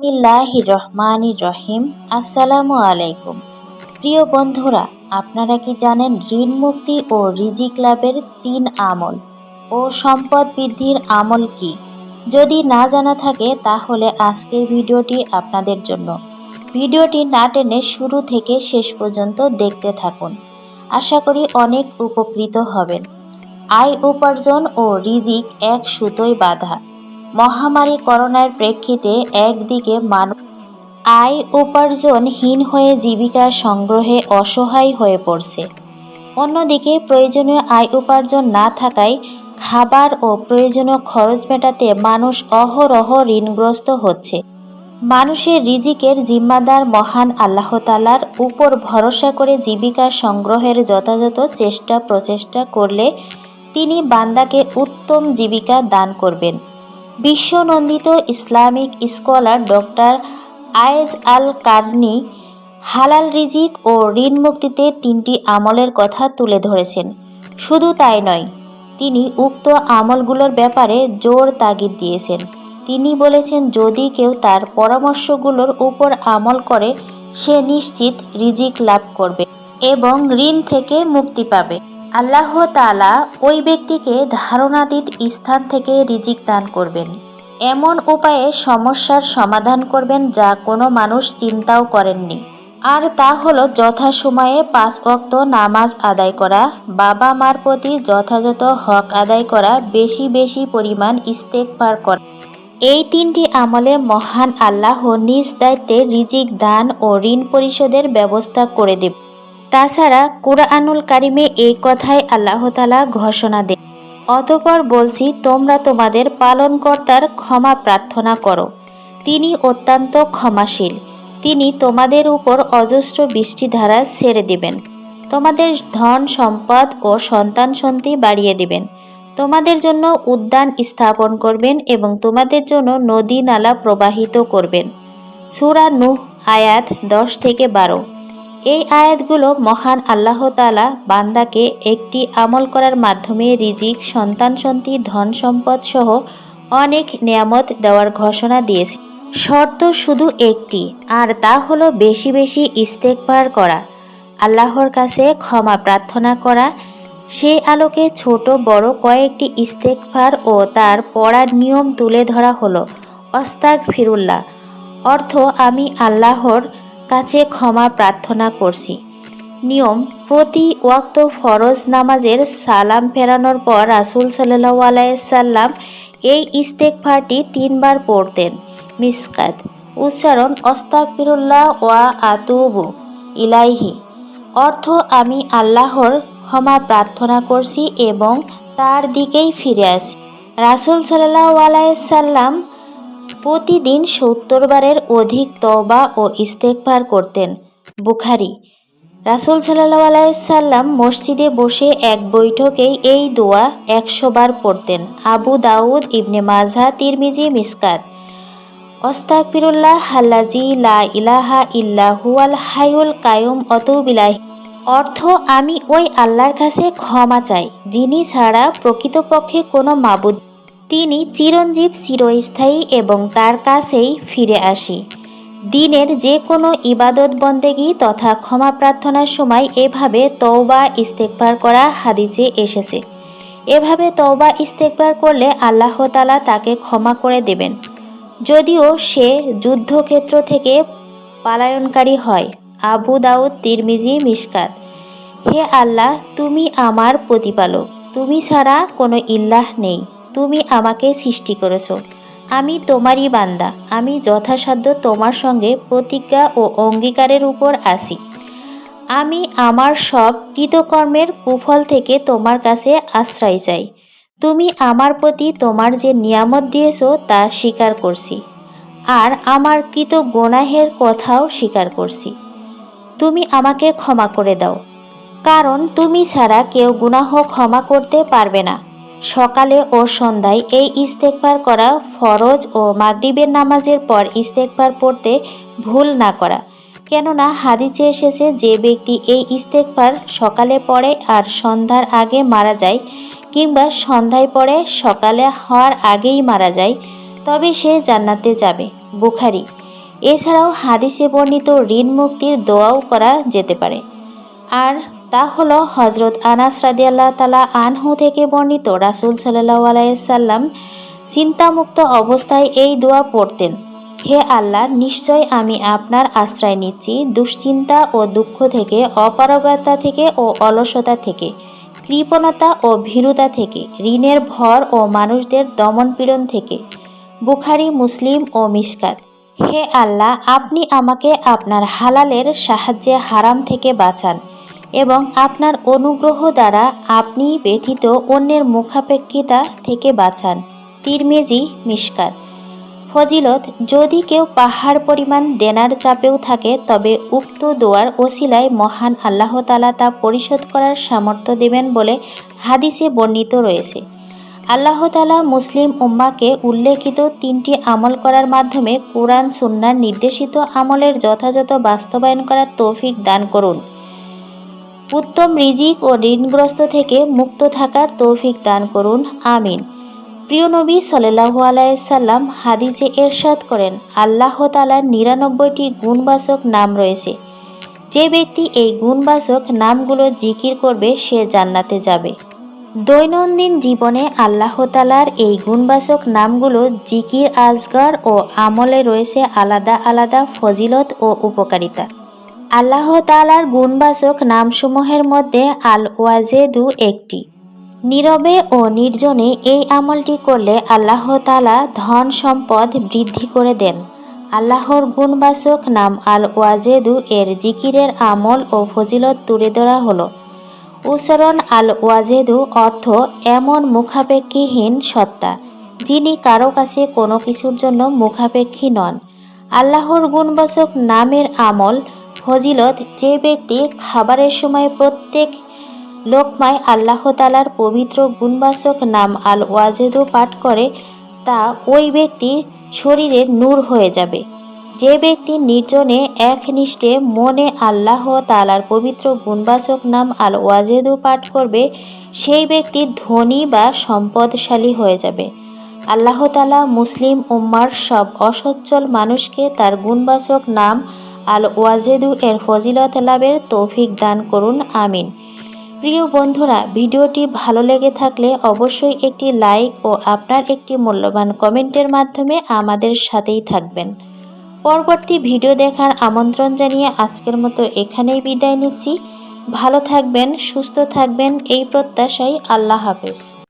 বিসমিল্লাহির রহমানির রহিম আসসালামু আলাইকুম। প্রিয় বন্ধুরা, আপনারা কি জানেন ঋণ মুক্তি ও রিজিক লাভের তিন আমল ও সম্পদ বৃদ্ধির আমল কি? যদি না জানা থাকে, তাহলে আজকের ভিডিওটি আপনাদের জন্য। ভিডিওটি না টেনে শুরু থেকে শেষ পর্যন্ত দেখতে থাকুন। আশা করি অনেক উপকৃত হবেন। আয় উপার্জন ও রিজিক এক সুতোয় বাঁধা। মহামারী করোনার প্রেক্ষিতে একদিকে মানুষ আয় উপার্জনহীন হয়ে জীবিকা সংগ্রহে অসহায় হয়ে পড়ছে। অন্যদিকে প্রয়োজনীয় আয় উপার্জন না থাকায় খাবার ও প্রয়োজনীয় খরচ মেটাতে মানুষ অহরহ ঋণগ্রস্ত হচ্ছে। মানুষের রিজিকের জিম্মাদার মহান আল্লাহ তালার উপর ভরসা করে জীবিকা সংগ্রহের যথাযথ চেষ্টা প্রচেষ্টা করলে তিনি বান্দাকে উত্তম জীবিকা দান করবেন। বিশ্বনন্দিত Islamic scholar doctor Aaidh al Qarni হালাল রিজিক ও ঋণ মুক্তিতে তিনটি আমলের কথা তুলে ধরেছেন। শুধু তাই নয়, তিনি উক্ত আমলগুলোর ব্যাপারে জোর তাগিদ দিয়েছেন। তিনি বলেছেন, যদি কেউ তার পরামর্শগুলোর উপর আমল করে, সে নিশ্চিত রিজিক লাভ করবে এবং ঋণ থেকে মুক্তি পাবে। আল্লাহ তালা ওই ব্যক্তিকে ধারণাতীত স্থান থেকে রিজিক দান করবেন। এমন উপায়ে সমস্যার সমাধান করবেন যা কোনো মানুষ চিন্তাও করেননি। আর তা হলো যথাসময়ে পাঁচ অক্ত নামাজ আদায় করা বাবা মার প্রতি যথাযথ হক আদায় করা, বেশি বেশি পরিমাণ ইস্তেক পার করা। এই তিনটি আমলে মহান আল্লাহ নিজ দায়িত্বে রিজিক দান ও ঋণ পরিশোধের ব্যবস্থা করে দেবে তাছাড়া কুরআনুল কারিমে এই কথাই আল্লাহ তালা ঘোষণা দেন। অতপর বলছি, তোমরা তোমাদের পালনকর্তার ক্ষমা প্রার্থনা করো। তিনি অত্যন্ত ক্ষমাশীল। তিনি তোমাদের উপর অজস্র বৃষ্টিধারা ছেড়ে দিবেন। তোমাদের ধন সম্পদ ও সন্তান সন্ততি বাড়িয়ে দিবেন। তোমাদের জন্য উদ্যান স্থাপন করবেন এবং তোমাদের জন্য নদী নালা প্রবাহিত করবেন। সুরা নুহ আয়াত দশ থেকে বারো। এই আয়াতগুলো মহান আল্লাহ তালা বান্দাকে একটি আমল করার মাধ্যমে রিজিক, সন্তান সন্তি ধন সম্পদ সহ অনেক নিয়ামত দেওয়ার ঘোষণা দিয়েছে। শর্ত শুধু একটি, আর তা হলো বেশি বেশি ইস্তেকবার করা, আল্লাহর কাছে ক্ষমা প্রার্থনা করা। সেই আলোকে ছোট, বড় কয়েকটি ইস্তেকফার ও তার পড়ার নিয়ম তুলে ধরা হলো। অস্তাক ফিরুল্লাহ অর্থ আমি আল্লাহর কাছে ক্ষমা প্রার্থনা করছি। নিয়ম, প্রতি ওয়াক্ত ফরজ নামাজের সালাম ফেরানোর পর রাসুল সাল্লাহ আলাইসাল্লাম এই ইস্তেকফারটি তিনবার পড়তেন। মিসকাত, উচ্চারণ অস্তাকবিরুল্লাহ ওয়া আতুবু ইলাইহি। অর্থ, আমি আল্লাহর ক্ষমা প্রার্থনা করছি এবং তার দিকেই ফিরে আসি। রাসুল সাল্লাহ আলাইসাল্লাম প্রতিদিন সত্তর বারের অধিক তবা ও ইস্তেকবার করতেন। বুখারি। রাসুল সাল্লাহ আলাইসাল্লাম মসজিদে বসে এক বৈঠকেই এই দোয়া একশো বার পড়তেন। আবু দাউদ, ইবনে মাজা তিরমিজি, মিসকাত। অস্তাকফিরুল্লাহ হাল্লাজি, লা ইলাহা ইল্লা হুয়াল হায়ুল কায়ুম অতুবিলাহি অর্থ, আমি ওই আল্লাহর কাছে ক্ষমা চাই, যিনি ছাড়া প্রকৃতপক্ষে কোনো মাবুদ তিনি চিরঞ্জীব চিরস্থায়ী এবং তার কাছেই ফিরে আসি। দিনের যে কোনো ইবাদত বন্দেগি তথা ক্ষমা প্রার্থনার সময় এভাবে তওবা ইস্তেকবার করা হাদিজে এসেছে। এভাবে তওবা ইস্তেকবার করলে আল্লাহ তালা তাকে ক্ষমা করে দেবেন। যদিও সে যুদ্ধক্ষেত্র থেকে পালায়নকারী হয়, আবু দাউদ, তিরমিজি মিসকাত হে আল্লাহ, তুমি আমার প্রতিপালক। তুমি ছাড়া কোনো ইল্লাহ নেই। তুমি আমাকে সৃষ্টি করেছ। আমি তোমারই বান্দা। আমি যথাসাধ্য তোমার সঙ্গে প্রতিজ্ঞা ও অঙ্গীকারের উপর আসি আমি আমার সব কৃতকর্মের কুফল থেকে তোমার কাছে আশ্রয় চাই। তুমি আমার প্রতি তোমার যে নিয়ামত দিয়েছ, তা স্বীকার করছি। আর আমার কৃত গোনাহের কথাও স্বীকার করছি। তুমি আমাকে ক্ষমা করে দাও। কারণ তুমি ছাড়া কেউ গুনাহ ক্ষমা করতে পারবে না। সকালে ও সন্ধ্যায় এই ইস্তেকবার করা ফরজ ও মাগরিবের নামাজের পর ইস্তেকবার পড়তে ভুল না করা। কেননা হাদিসে এসেছে, যে ব্যক্তি এই ইস্তেকবার সকালে পড়ে আর সন্ধ্যার আগে মারা যায় কিংবা সন্ধ্যায় পড়ে সকালে হওয়ার আগেই মারা যায়, তবে সে জান্নাতে যাবে। বুখারি। এছাড়াও হাদিসে বর্ণিত ঋণ মুক্তির দোয়াও করা যেতে পারে। আর তা হলো হজরত আনাস রাদিয়াল্লাহ তালা আনহু থেকে বর্ণিত রাসুল সাল্লাহ আলাইসাল্লাম চিন্তামুক্ত অবস্থায় এই দোয়া পড়তেন, হে আল্লাহ, নিশ্চয় আমি আপনার আশ্রয় নিচ্ছি দুশ্চিন্তা ও দুঃখ থেকে, অপারগতা থেকে ও অলসতা থেকে, কৃপণতা ও ভীরুতা থেকে, ঋণের ভর ও মানুষদের দমনপীড়ন থেকে, বুখারি, মুসলিম ও মিসকাত হে আল্লাহ, আপনি আমাকে আপনার হালালের সাহায্যে হারাম থেকে বাঁচান। এবং আপনার অনুগ্রহ দ্বারা আপনি ব্যথিত অন্যের মুখাপেক্ষিতা থেকে বাঁচান। তিরমেজি মিসকাত ফজিলত, যদি কেউ পাহাড় পরিমাণ দেনার চাপেও থাকে, তবে উক্ত দোয়ার ওসিলায় মহান আল্লাহ তালা তা পরিশোধ করার সামর্থ্য দেবেন বলে হাদিসে বর্ণিত রয়েছে। আল্লাহ তালা মুসলিম উম্মাকে উল্লেখিত তিনটি আমল করার মাধ্যমে কোরআন, সুন্নার নির্দেশিত আমলের যথাযথ বাস্তবায়ন করার তৌফিক দান করুন। উত্তম রিজিক ও ঋণগ্রস্ত থেকে মুক্ত থাকার তৌফিক দান করুন, আমিন। প্রিয় নবী সাল্লাহু আলাইসাল্লাম হাদিজে এরশাদ করেন, আল্লাহ তালার নিরানব্বইটি গুণবাচক নাম রয়েছে। যে ব্যক্তি এই গুণবাচক নামগুলো জিকির করবে, সে জান্নাতে যাবে। দৈনন্দিন জীবনে আল্লাহ তালার এই গুণবাচক নামগুলো জিকির, আজগার ও আমলে রয়েছে আলাদা আলাদা ফজিলত ও উপকারিতা। আল্লাহ তালার গুণবাচক নামসমূহের মধ্যে আল ওয়াজেদু একটি। নীরবে ও নির্জনে এই আমলটি করলে আল্লাহ তালা ধন সম্পদ বৃদ্ধি করে দেন। আল্লাহর গুণবাচক নাম আল ওয়াজেদু এর জিকিরের আমল ও ফজিলত তুলে ধরা হলো। উচ্চারণ আল ওয়াজেদু অর্থ এমন মুখাপেক্ষীহীন সত্তা, যিনি কারও কাছে কোনো কিছুর জন্য মুখাপেক্ষী নন। আল্লাহর গুণবাচক নামের আমল ফজিলত যে ব্যক্তি খাবারের সময় প্রত্যেক লোকমায় আল্লাহ তালার পবিত্র গুণবাচক নাম আল ওয়াজেদু পাঠ করে, তা ওই ব্যক্তি শরীরে নূর হয়ে যাবে। যে ব্যক্তি নির্জনে একনিষ্ঠে মনে আল্লাহ তালার পবিত্র গুণবাচক নাম আল ওয়াজেদু পাঠ করবে, সেই ব্যক্তি ধনী বা সম্পদশালী হয়ে যাবে। আল্লাহ তালা মুসলিম উম্মার সব অসচ্ছল মানুষকে তার গুণবাচক নাম আল ওয়াজেদু এর ফজিলত লাভের তৌফিক দান করুন, আমিন। প্রিয় বন্ধুরা, ভিডিওটি ভালো লেগে থাকলে অবশ্যই একটি লাইক ও আপনার একটি মূল্যবান কমেন্টের মাধ্যমে আমাদের সাথেই থাকবেন। পরবর্তী ভিডিও দেখার আমন্ত্রণ জানিয়ে আজকের মতো এখানেই বিদায় নিচ্ছি। ভালো থাকবেন, সুস্থ থাকবেন, এই প্রত্যাশাই আল্লাহ হাফেজ।